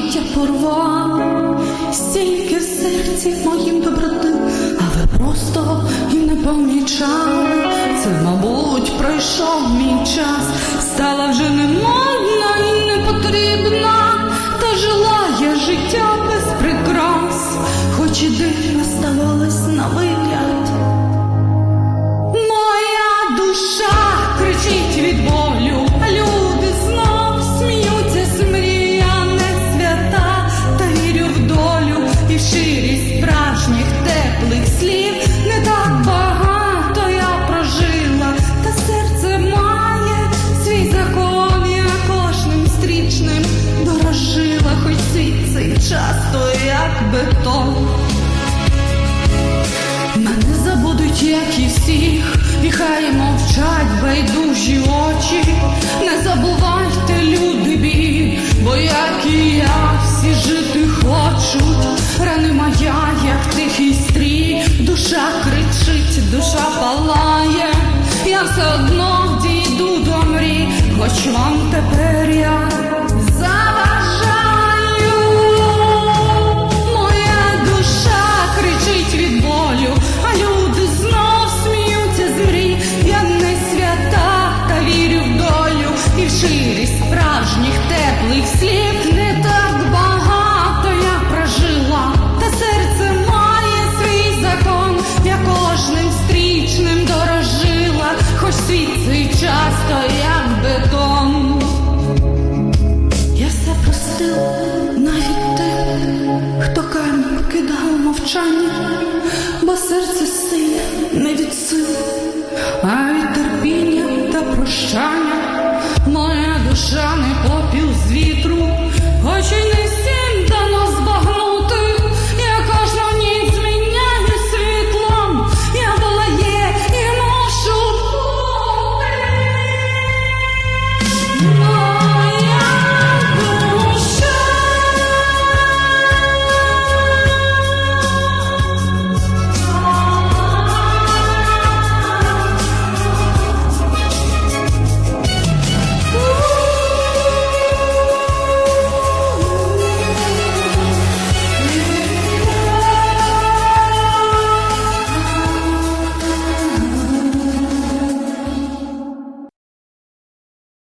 жахіття порвав, стільки в серці моїм добротим, але просто і не помічав. Це, мабуть, пройшов мій час, стала вже не модна і не потрібна, та жила я життя без прикрас, хоч і дивно ставалась на вид. Мене забудуть, як і всіх, і хай мовчать байдужі очі. Не забувайте, люди біль, бо як і я, всі жити хочуть. Рани моя, як тихий стрій, душа кричить, душа палає. Я все одно дійду до мрій, хоч вам тепер я мовчання, бо серце сине не від сил, а від терпіння та прощання.